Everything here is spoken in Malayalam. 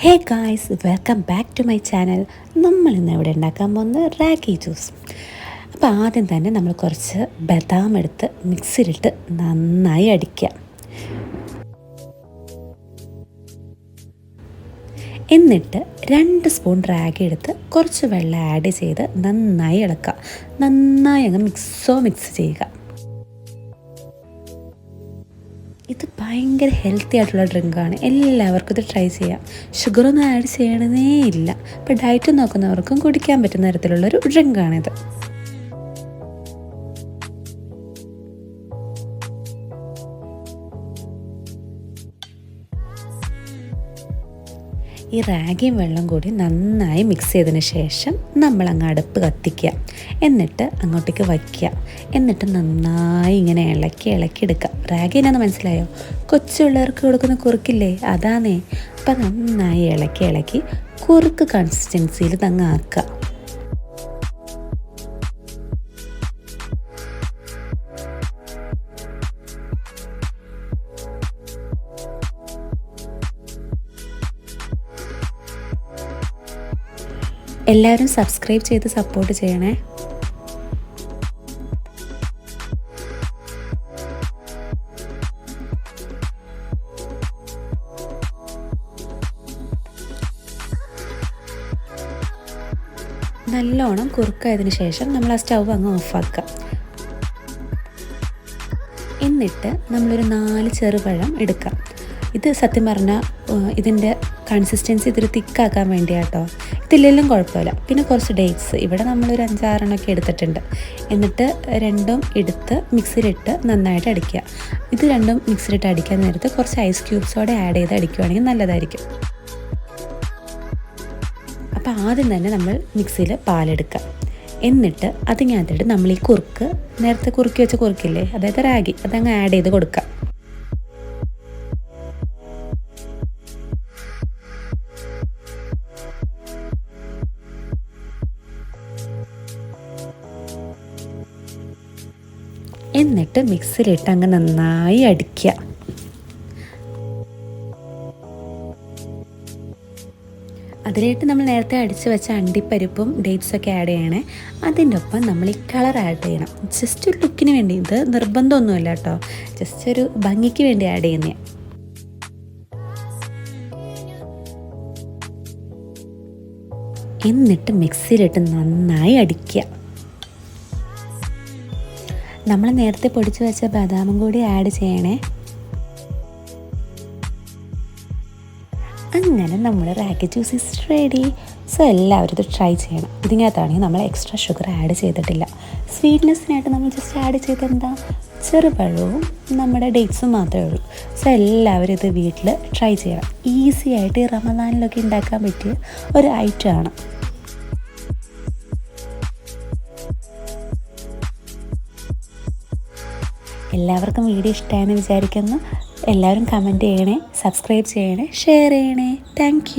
Hey guys welcome back to my channel നമ്മൾ ഇന്ന് ഇവിടെ ഉണ്ടാക്കാൻ പോകുന്നത് റാഗി ജ്യൂസ് അപ്പോൾ ആദ്യം തന്നെ നമ്മൾ കുറച്ച് ബദാം എടുത്ത് മിക്സിയിലിട്ട് നന്നായി അടിക്കുക. എന്നിട്ട് രണ്ട് സ്പൂൺ റാഗി എടുത്ത് കുറച്ച് വെള്ളം ആഡ് ചെയ്ത് നന്നായി ഇളക്കുക. നന്നായി അങ്ങ് മിക്സോ മിക്സ് ചെയ്യുക. ഇത് ഭയങ്കര ഹെൽത്തി ആയിട്ടുള്ള ഡ്രിങ്കാണ് എല്ലാവർക്കും ഇത് ട്രൈ ചെയ്യാം. ഷുഗറൊന്നും ആഡ് ചെയ്യണതേ ഇല്ല. ഇപ്പോൾ ഡയറ്റ് നോക്കുന്നവർക്കും കുടിക്കാൻ പറ്റുന്ന തരത്തിലുള്ളൊരു ഡ്രിങ്കാണിത് ഈ റാഗിയും വെള്ളം കൂടി നന്നായി മിക്സ് ചെയ്തതിന് ശേഷം നമ്മൾ അങ്ങ് അടുപ്പ് കത്തിക്കുക. എന്നിട്ട് അങ്ങോട്ടേക്ക് വയ്ക്കുക. എന്നിട്ട് നന്നായി ഇങ്ങനെ ഇളക്കി ഇളക്കി എടുക്കുക. റാഗി എന്നാന്ന് മനസ്സിലായോ? കൊച്ചുള്ളവർക്ക് കൊടുക്കുന്ന കുറുക്കില്ലേ? അതാണേ അപ്പം നന്നായി ഇളക്കി ഇളക്കി കുറുക്ക് കൺസിസ്റ്റൻസിയിൽ തങ്ങ് എല്ലാവരും സബ്സ്ക്രൈബ് ചെയ്ത് സപ്പോർട്ട് ചെയ്യണേ. നല്ലോണം കുറുക്കായതിനു ശേഷം നമ്മൾ ആ സ്റ്റൗ അങ്ങ് ഓഫാക്കുക എന്നിട്ട് നമ്മളൊരു നാല് ചെറുപഴം എടുക്കാം. ഇത് സത്യം പറഞ്ഞാൽ ഇതിന്റെ കൺസിസ്റ്റൻസി ഇതൊരു തിക്കാക്കാൻ വേണ്ടിയാട്ടോ. ഇതില്ലെങ്കിലും കുഴപ്പമില്ല. പിന്നെ കുറച്ച് ഡേറ്റ്സ് ഇവിടെ നമ്മളൊരു അഞ്ചാറെണ്ണമൊക്കെ എടുത്തിട്ടുണ്ട്. എന്നിട്ട് രണ്ടും എടുത്ത് മിക്സിയിലിട്ട് നന്നായിട്ട് അടിക്കുക. ഇത് രണ്ടും മിക്സിയിലിട്ട് അടിക്കാൻ നേരത്ത് കുറച്ച് ഐസ് ക്യൂബ്സോടെ ആഡ് ചെയ്ത് അടിക്കുകയാണെങ്കിൽ നല്ലതായിരിക്കും. അപ്പോൾ ആദ്യം തന്നെ നമ്മൾ മിക്സിയിൽ പാലെടുക്കുക. എന്നിട്ട് അതിനകത്തിട്ട് നമ്മൾ ഈ കുറുക്ക് നേരത്തെ കുറുക്കി വെച്ച കുറുക്കില്ലേ? അതായത് റാഗി. അതങ്ങ് ആഡ് ചെയ്ത് കൊടുക്കുക. എന്നിട്ട് മിക്സിയിലിട്ട് അങ്ങ് നന്നായി അടിക്കുക. അതിലേക്ക് നമ്മൾ നേരത്തെ അടിച്ച് വെച്ച അണ്ടിപ്പരിപ്പും ഡേറ്റ്സൊക്കെ ആഡ് ചെയ്യണേ. അതിന്റെ ഒപ്പം നമ്മൾ ഈ കളർ ആഡ് ചെയ്യണം. ജസ്റ്റ് ഒരു ലുക്കിന് വേണ്ടി ഇത് നിർബന്ധമൊന്നുമില്ല കേട്ടോ. ജസ്റ്റ് ഒരു ഭംഗിക്ക് വേണ്ടി ആഡ് ചെയ്യുന്നേ. എന്നിട്ട് മിക്സിയിലിട്ട് നന്നായി അടിക്കുക. നമ്മൾ നേരത്തെ പൊടിച്ചു വെച്ച ബദാമും കൂടി ആഡ് ചെയ്യണേ. അങ്ങനെ നമ്മൾ ragi juice is ready so എല്ലാവരും ഇത് ട്രൈ ചെയ്യണം. ഇതിനകത്താണെങ്കിൽ നമ്മൾ എക്സ്ട്രാ ഷുഗർ ആഡ് ചെയ്തിട്ടില്ല. സ്വീറ്റ്നെസ്സിനായിട്ട് നമ്മൾ ജസ്റ്റ് ആഡ് ചെയ്തെന്താ? ചെറുപഴവും നമ്മുടെ ഡേറ്റ്സും മാത്രമേ ഉള്ളൂ. സോ എല്ലാവരും ഇത് വീട്ടിൽ ട്രൈ ചെയ്യണം. ഈസി ആയിട്ട് ഈ റമദാനിലൊക്കെ ഉണ്ടാക്കാൻ പറ്റിയ ഒരു ഐറ്റമാണ് എല്ലാവർക്കും വീഡിയോ ഇഷ്ടമായെന്ന് വിചാരിക്കുന്നു. എല്ലാവരും കമന്റ് ചെയ്യണേ സബ്സ്ക്രൈബ് ചെയ്യണേ ഷെയർ ചെയ്യണേ. താങ്ക്